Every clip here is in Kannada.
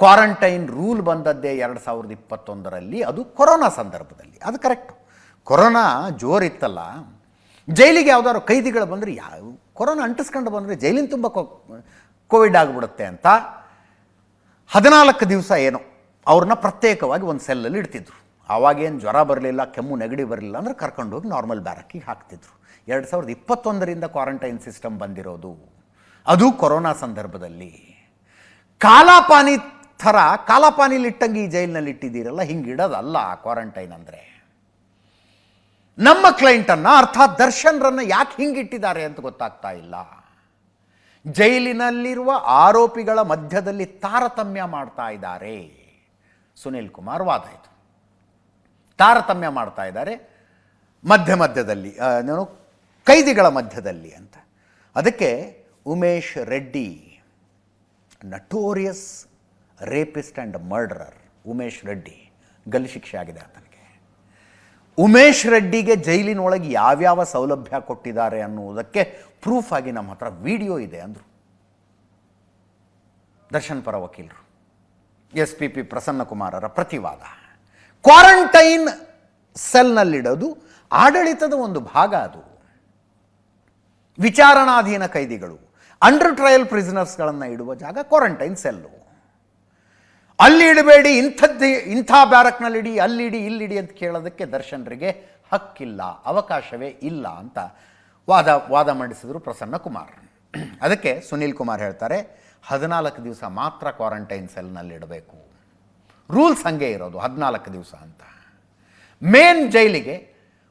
ಕ್ವಾರಂಟೈನ್ ರೂಲ್ ಬಂದದ್ದೇ ಎರಡು ಸಾವಿರದ ಇಪ್ಪತ್ತೊಂದರಲ್ಲಿ ಅದು ಕೊರೋನಾ ಸಂದರ್ಭದಲ್ಲಿ. ಅದು ಕರೆಕ್ಟು ಕೊರೋನಾ ಜೋರಿತ್ತಲ್ಲ. ಜೈಲಿಗೆ ಯಾವ್ದಾದ್ರು ಕೈದಿಗಳು ಬಂದರೆ ಯಾವ ಕೊರೋನಾ ಅಂಟಿಸ್ಕೊಂಡು ಬಂದರೆ ಜೈಲಿನ ತುಂಬ ಕೋವಿಡ್ ಆಗಿಬಿಡುತ್ತೆ ಅಂತ ಹದಿನಾಲ್ಕು ದಿವಸ ಏನೋ ಅವ್ರನ್ನ ಪ್ರತ್ಯೇಕವಾಗಿ ಒಂದು ಸೆಲ್ಲಲ್ಲಿ ಇಡ್ತಿದ್ರು. ಆವಾಗೇನು ಜ್ವರ ಬರಲಿಲ್ಲ, ಕೆಮ್ಮು ನೆಗಡಿ ಬರಲಿಲ್ಲ ಅಂದ್ರೆ ಕರ್ಕೊಂಡು ಹೋಗಿ ನಾರ್ಮಲ್ ಬ್ಯಾರಕ್ಕಿಗೆ ಹಾಕ್ತಿದ್ರು. ಎರಡು ಸಾವಿರದ ಇಪ್ಪತ್ತೊಂದರಿಂದ ಕ್ವಾರಂಟೈನ್ ಸಿಸ್ಟಮ್ ಬಂದಿರೋದು. ಅದು ಕೊರೋನಾ ಸಂದರ್ಭದಲ್ಲಿ. ಕಾಲಾಪಾನಿ ಥರ ಕಾಲಪಾನಿಲಿಟ್ಟಂಗೆ ಈ ಜೈಲಿನಲ್ಲಿ ಇಟ್ಟಿದ್ದೀರಲ್ಲ ಹಿಂಗೆ ಇಡೋದಲ್ಲ ಕ್ವಾರಂಟೈನ್ ಅಂದರೆ. ನಮ್ಮ ಕ್ಲೈಂಟನ್ನು ಅರ್ಥಾತ್ ದರ್ಶನ್ರನ್ನು ಯಾಕೆ ಹಿಂಗಿಟ್ಟಿದ್ದಾರೆ ಅಂತ ಗೊತ್ತಾಗ್ತಾ ಇಲ್ಲ. ಜೈಲಿನಲ್ಲಿರುವ ಆರೋಪಿಗಳ ಮಧ್ಯದಲ್ಲಿ ತಾರತಮ್ಯ ಮಾಡ್ತಾ ಇದ್ದಾರೆ. ಸುನಿಲ್ ಕುಮಾರ್ ವಾದ ತಾರತಮ್ಯ ಮಾಡ್ತಾ ಇದ್ದಾರೆ ಮಧ್ಯ ಮಧ್ಯದಲ್ಲಿ ನಾನು ಕೈದಿಗಳ ಮಧ್ಯದಲ್ಲಿ ಅಂತ. ಅದಕ್ಕೆ Umesh Reddy notorious rapist and murderer Umesh Reddy, ಗಲ್ಲಿ ಶಿಕ್ಷೆ ಆಗಿದೆ ಆತನಿಗೆ. ಉಮೇಶ್ ರೆಡ್ಡಿಗೆ ಜೈಲಿನೊಳಗೆ ಯಾವ್ಯಾವ ಸೌಲಭ್ಯ ಕೊಟ್ಟಿದ್ದಾರೆ ಅನ್ನುವುದಕ್ಕೆ ಪ್ರೂಫ್ ಆಗಿ ನಮ್ಮ ಹತ್ರ ವಿಡಿಯೋ ಇದೆ ಅಂದರು. ದರ್ಶನ್ ಪರ ವಕೀಲರು, ಎಸ್ ಪಿ ಪಿ ಪ್ರಸನ್ನಕುಮಾರರ ಪ್ರತಿವಾದ. ಕ್ವಾರಂಟೈನ್ ಸೆಲ್ನಲ್ಲಿಡೋದು ಆಡಳಿತದ ಒಂದು ಭಾಗ ಅದು. ವಿಚಾರಣಾಧೀನ ಕೈದಿಗಳು ಅಂಡರ್ ಟ್ರಯಲ್ ಪ್ರಿಸನರ್ಸ್ಗಳನ್ನು ಇಡುವ ಜಾಗ ಕ್ವಾರಂಟೈನ್ ಸೆಲ್ಲು ಅಲ್ಲಿ ಇಡಬೇಡಿ, ಇಂಥದ್ದು, ಇಂಥ ಬ್ಯಾರಕ್ನಲ್ಲಿ ಇಡಿ ಅಲ್ಲಿಡಿ, ಇಲ್ಲಿಡಿ ಅಂತ ಕೇಳೋದಕ್ಕೆ ದರ್ಶನರಿಗೆ ಹಕ್ಕಿಲ್ಲ, ಅವಕಾಶವೇ ಇಲ್ಲ ಅಂತ ವಾದ ವಾದ ಮಂಡಿಸಿದರು ಪ್ರಸನ್ನ ಕುಮಾರ್. ಅದಕ್ಕೆ ಸುನೀಲ್ ಕುಮಾರ್ ಹೇಳ್ತಾರೆ, ಹದಿನಾಲ್ಕು ದಿವಸ ಮಾತ್ರ ಕ್ವಾರಂಟೈನ್ ಸೆಲ್ನಲ್ಲಿ ಇಡಬೇಕು. ರೂಲ್ಸ್ ಹಂಗೆ ಇರೋದು, ಹದಿನಾಲ್ಕು ದಿವಸ ಅಂತ. ಮೇನ್ ಜೈಲಿಗೆ,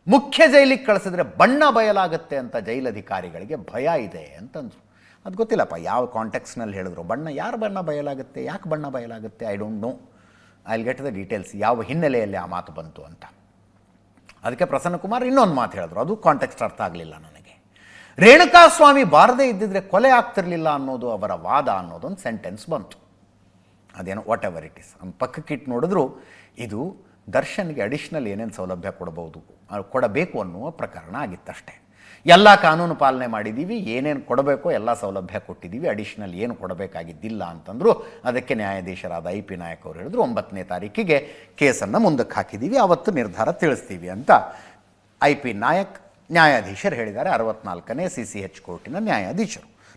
ಮುಖ್ಯ ಜೈಲಿಗೆ ಕಳಿಸಿದ್ರೆ ಬಣ್ಣ ಬಯಲಾಗುತ್ತೆ ಅಂತ ಜೈಲಧಿಕಾರಿಗಳಿಗೆ ಭಯ ಇದೆ ಅಂತಂದರು. ಅದು ಗೊತ್ತಿಲ್ಲಪ್ಪ, ಯಾವ ಕಾಂಟೆಕ್ಸ್ನಲ್ಲಿ ಹೇಳಿದ್ರು. ಬಣ್ಣ, ಯಾರು ಬಣ್ಣ ಬಯಲಾಗುತ್ತೆ, ಯಾಕೆ ಬಣ್ಣ ಬಯಲಾಗುತ್ತೆ I don't know I get the details ಯಾವ ಹಿನ್ನೆಲೆಯಲ್ಲಿ ಆ ಮಾತು ಬಂತು ಅಂತ. ಅದಕ್ಕೆ ಪ್ರಸನ್ನ ಕುಮಾರ್ ಇನ್ನೊಂದು ಮಾತು ಹೇಳಿದ್ರು. ಅದು ಕಾಂಟೆಕ್ಸ್ಟ್ ಅರ್ಥ ಆಗಲಿಲ್ಲ ನನಗೆ. ರೇಣುಕಾಸ್ವಾಮಿ ಬಾರದೇ ಇದ್ದಿದ್ರೆ ಕೊಲೆ ಆಗ್ತಿರಲಿಲ್ಲ ಅನ್ನೋದು ಅವರ ವಾದ ಅನ್ನೋದೊಂದು ಸೆಂಟೆನ್ಸ್ ಬಂತು. ಅದೇನೋ ವಾಟ್ ಎವರ್ ಇಟ್ ಇಸ್ ಪಕ್ಕಕ್ಕಿಟ್ಟು ನೋಡಿದ್ರು, ಇದು ದರ್ಶನ್ಗೆ ಅಡಿಷ್ನಲ್ ಏನೇನು ಸೌಲಭ್ಯ ಕೊಡಬಹುದು ಕೊಡಬೇಕು ಅನ್ನುವ ಪ್ರಕರಣ ಆಗಿತ್ತಷ್ಟೇ. ಎಲ್ಲ ಕಾನೂನು ಪಾಲನೆ ಮಾಡಿದ್ದೀವಿ, ಏನೇನು ಕೊಡಬೇಕೋ ಎಲ್ಲ ಸೌಲಭ್ಯ ಕೊಟ್ಟಿದ್ದೀವಿ ಅಡಿಷನಲ್ ಏನು ಕೊಡಬೇಕಾಗಿದ್ದಿಲ್ಲ ಅಂತಂದರು ಅದಕ್ಕೆ ನ್ಯಾಯಾಧೀಶರಾದ ಐ ಪಿ ನಾಯಕ್ ಅವರು ಹೇಳಿದ್ರು, ಒಂಬತ್ತನೇ ತಾರೀಕಿಗೆ ಕೇಸನ್ನು ಮುಂದಕ್ಕೆ ಹಾಕಿದ್ದೀವಿ, ಅವತ್ತು ನಿರ್ಧಾರ ತಿಳಿಸ್ತೀವಿ ಅಂತ ಐ ಪಿ ನಾಯಕ್ ನ್ಯಾಯಾಧೀಶರು ಹೇಳಿದ್ದಾರೆ, ಅರವತ್ನಾಲ್ಕನೇ ಸಿ ಸಿ ಎಚ್ ಕೋರ್ಟಿನ ನ್ಯಾಯಾಧೀಶರು.